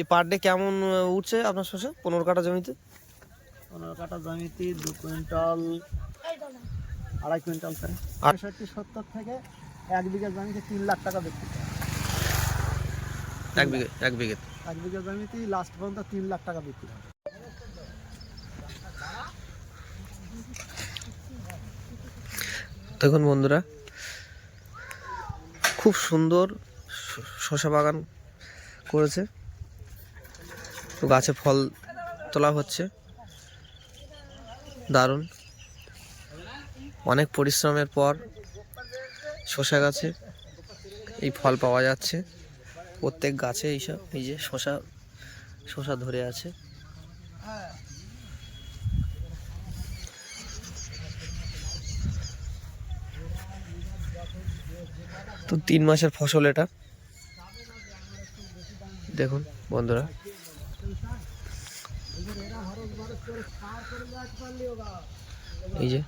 এই per day কেমন উঠছে আপনার শসা? পনেরো কাটা জমিতে? পনেরো কাটা জমিতে দু কুইন্টাল আড়াই কুইন্টাল পঁয়ষট্টি সত্তর থেকে এক বিঘা জমিতে তিন লাখ টাকা বিক্রি এক বিঘে এক বিঘে। এক বিঘা জমিতেই লাস্ট পর্যন্ত তিন লাখ টাকা বিক্রি হয়। দেখুন বন্ধুরা খুব সুন্দর শ- শসা বাগান করেছে। তো গাছে ফল তোলা হচ্ছে। দারুণ। অনেক পরিশ্রমের পর শশা গাছে এই ফল পাওয়া যাচ্ছে। প্রত্যেক গাছে এইসব, এই যে শশা শশা ধরে আছে। তো তিন মাসের ফসল এটা। দেখুন বন্ধুরা। এই যে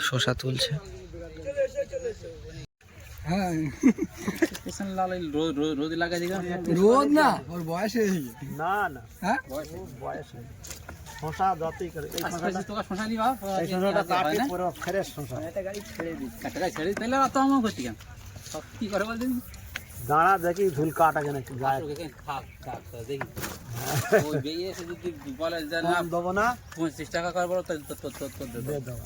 শশা তুলছে। রোদ না? ওর বয়স গেছে। না না। হ্যাঁ? বয়স নেই শশা যতই করে এই শশাটা এই শশাটা কাটে পুরো ফ্রেশ শশা। দাঁড়া দেখি ধুল কাটা কেন একটু গায়ে কম দেবো না। পঁচিশ টাকা দেবো।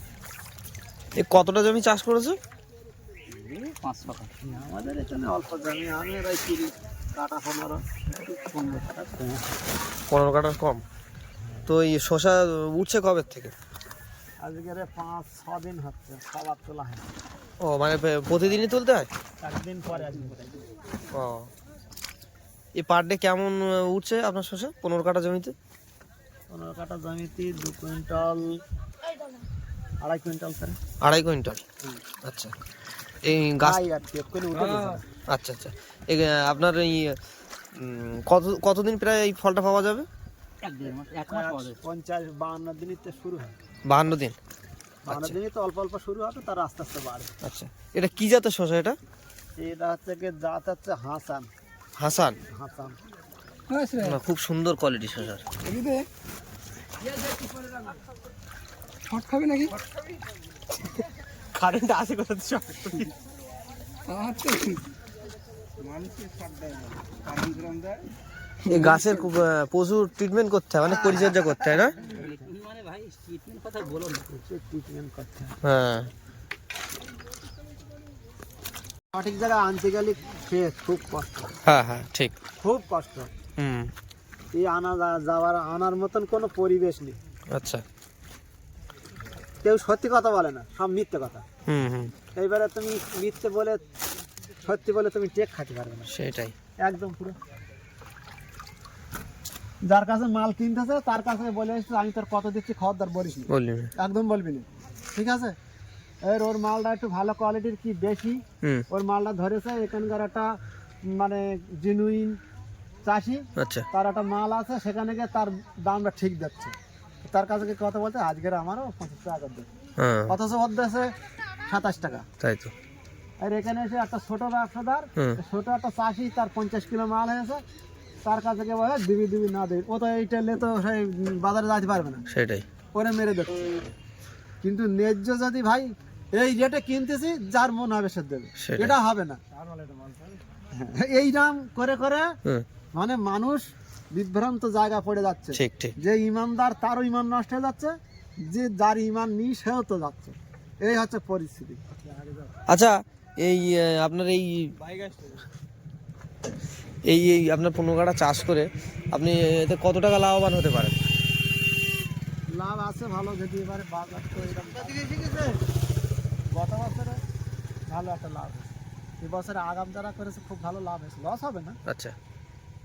এ কতটা জমি চাষ করেছ? পাঁচশো টাকা আমাদের এখানে অল্প জমি আমি ওই তিরিশ কাটা পনেরো পনেরো কাটা। কম। পনেরো কাটার কম। তো এই শশা উঠছে কবে থেকে? আজকের পাঁচ ছ দিন হচ্ছে খাবার তোলা হয় ও মানে প্রতিদিনই তুলতে হয়? একদিন পরে একদিন পরে ও। এই পার ডে কেমন উঠছে আপনার শসা? পনেরো কাটা জমিতে? পনেরো কাটা জমিতে দু কুইন্টাল আড়াই কুইন্টাল করে আড়াই কুইন্টাল? আচ্ছা। এই গাছ আচ্ছা আচ্ছা। এই আপনার এই কত কতদিন প্রায় এই ফলটা পাওয়া যাবে? পঞ্চাশ বাহান্ন দিনই তো শুরু হয়। বাহান্ন দিন? বাহান্ন আচ্ছা। দিনই তো অল্প অল্প শুরু হবে তার আস্তে আস্তে বাড়বে। আচ্ছা। এটা কি জাতের শসা এটা? এটা হচ্ছে কি জাত হচ্ছে হাসান। হাসান। খুব সুন্দর কোয়ালিটি শসার। শর্ট খাবি নাকি? কারেন্ট আছে কোথা এই গাছের খুব প্রচুর ট্রিটমেন্ট করতে হয় অনেক পরিচর্যা করতে হয় না? মানে ভাই ট্রিটমেন্ট কথা বলো না প্রচুর ট্রিটমেন্ট করতে হয় হ্যাঁ সঠিক জায়গায় আনতে গেলে খুব কষ্ট। হ্যাঁ হ্যাঁ ঠিক। খুব কষ্ট। হুম। এই আনা যাওয়ার আনার মতন কোনো পরিবেশ নেই। আচ্ছা। কেউ সত্যি কথা বলে না সব মিথ্যে কথা। হুম হুম। এইবারে তুমি মিথ্যে বলে সত্যি বলে তুমি টেক খাতে পারবে না। সেটাই। একদম পুরো। যার কাছে মাল কিনতেছে তার কাছে বলে আমি তোর কত দিচ্ছি খাওয়ার দার বলিস একদম বলবি না। ঠিক আছে? এর ওর মালটা একটু ভালো কোয়ালিটির কি বেশি? ওর মালটা ধরেছে এখানকার একটা মানে জেনুইন চাষি। আচ্ছা। তার একটা মাল আছে সেখানে গিয়ে তার দামটা ঠিক যাচ্ছে। তার কাছে কথা বলতে আজকের আমারও পঁচিশ টাকা দেবে হ্যাঁ। অথচ ওর দেশে সাতাশ টাকা। তাই তো। আর এখানে এসে একটা ছোট ব্যবসাদার ছোট একটা চাষি তার পঞ্চাশ কিলো মাল হয়েছে। তার কাছে বলে দিবি দিবি না দিবি। ও তো এই টেলে তো সেই বাজারে যেতে পারবে না। সেটাই। ওরে মেরে দিচ্ছে। কিন্তু ন্যায্য যদি ভাই এই রেটে কিনতেছি যার মন হবে সে দেবে। এটা হবে না। এই দাম করে করে মানে মানুষ বিভ্রান্ত জায়গা পড়ে যাচ্ছে। যে ইমানদার তারও ইমান নষ্ট হয়ে যাচ্ছে যে যার ইমান নেই সেও তো যাচ্ছে। এই হচ্ছে পরিস্থিতি। আচ্ছা এই আপনার এই এই এই আপনার পনেরো কাটা চাষ করে আপনি এতে কত টাকা লাভবান হতে পারেন? লাভ আছে ভালো যদি এবারে বাজার তো এরকম গত বছরে ভালো একটা লাভ হয়েছে। এবছরে আগাম যারা করেছে খুব ভালো লাভ হয়েছে। লস হবে না। আচ্ছা।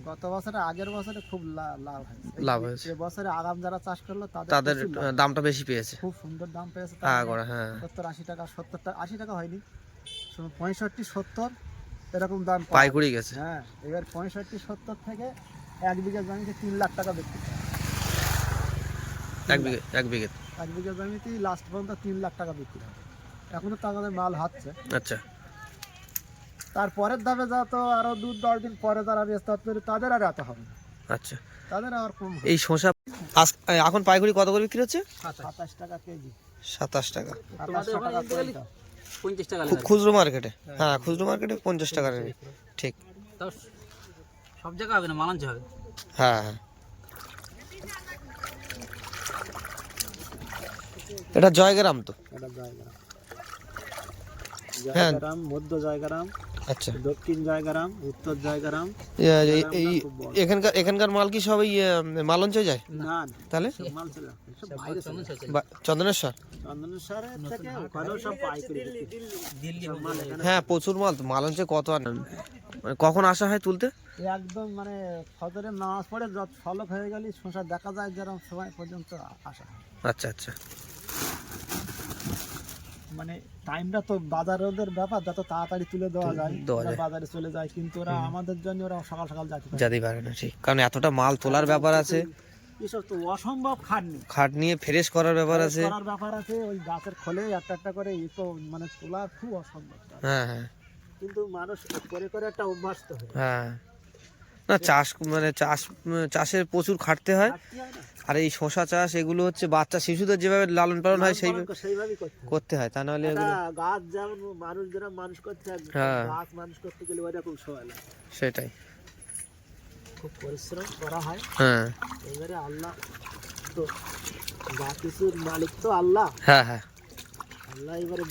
গত বছরে আগের বছরে খুব লা- লাভ হয়েছে। লাভ হয়েছে। এবছরে আগাম যারা চাষ করল তাদের দামটা বেশি পেয়েছে। খুব সুন্দর দাম পেয়েছে। হ্যাঁ হ্যাঁ। সত্তর আশি টাকা সত্তর টাকা আশি টাকা হয়নি। পঁয়ষট্টি সত্তর এরকম দাম পাইকুড়ি গেছে। হ্যাঁ এবার পঁয়ষট্টি সত্তর থেকে এক বিঘা জমিতে তিন লাখ টাকা বিক্রি করে। এক বিঘে এক বিঘে। এক বিঘা জমিতেই লাস্ট পর্যন্ত তিন লাখ টাকা বিক্রি হবে। এখনও তো আমাদের মাল হাচ্ছে আচ্ছা। তারপরের ধাপে যা তো আরও দু দশ দিন পরে যারা রেস্তার তৈরি তাদের আর এত হবে আচ্ছা। তাদের আর কম এই শসা এখন পাইকারি কত করে বিক্রি হচ্ছে? সাতাশ। টাকা কেজি। সাতাশ টাকা। পঞ্চাশ খুচরো মার্কেটে? হ্যাঁ খুচরো মার্কেটে পঞ্চাশ টাকা নেবে ঠিক। সব জায়গায় হবে না? মালাঞ্চ হবে? হ্যাঁ হ্যাঁ। এটা জয়গ্রাম তো। এটা জয়গ্রাম। হ্যাঁ। জয়গ্রাম মধ্য জয়গ্রাম আচ্ছা। দক্ষিণ জয়গ্রাম উত্তর জয়গ্রাম। এই- এখানকার এখানকার মাল কি সবাই মালঞ্চে যায়? না তাহলে? সব চন্দনেশ্বর চন্দনেশ্বরের থেকে ওখানেও পাইকারি হ্যাঁ প্রচুর মাল। তো মালঞ্চে কত আর? মানে কখন আসা হয় তুলতে? একদম মানে ফজরের নামাজ পড়ে যত ফলক হয়ে গেলে শশা দেখা যায় যেরকম সময় পর্যন্ত আসা হয়। আচ্ছা আচ্ছা। মানে টাইমটা তো বাজারের ব্যাপার যত তাড়াতাড়ি তুলে দেওয়া যায় বাজারে চলে যায় কিন্তু ওরা আমাদের জন্য ওরা সকাল সকাল যাতে পারে। পারে না ঠিক। কারণ এতটা মাল তোলার ব্যাপার আছে। এসব তো অসম্ভব খাটনি খাট নিয়ে ফ্রেশ করার ব্যাপার আছে। করার ব্যাপার আছে ওই গাছের খোলে একটা একটা করে ই তো মানে তোলা খুব অসম্ভব। হ্যাঁ হ্যাঁ। কিন্তু মানুষ করে করে একটা অভ্যাস তো। হ্যাঁ। না চাষ মানে চাষ চাষের প্রচুর খাটতে হয়? আর এই শশা চাষ এগুলো হচ্ছে বাচ্চা শিশুদের যেভাবে লালন পালন হয় সেই সেইভাবেই করতে হয়। তা নাহলে এগুলো গাছ যেমন মানুষ যারা মানুষ করতে হয়, হ্যাঁ। গাছ মানুষ করতে গেলে ওইরকম সময় লাগে সেটাই খুব পরিশ্রম করা হয় হ্যাঁ এবারে আল্লাহ তো যা কিছুর মালিক তো আল্লাহ হ্যাঁ হ্যাঁ আল্লাহ এবারে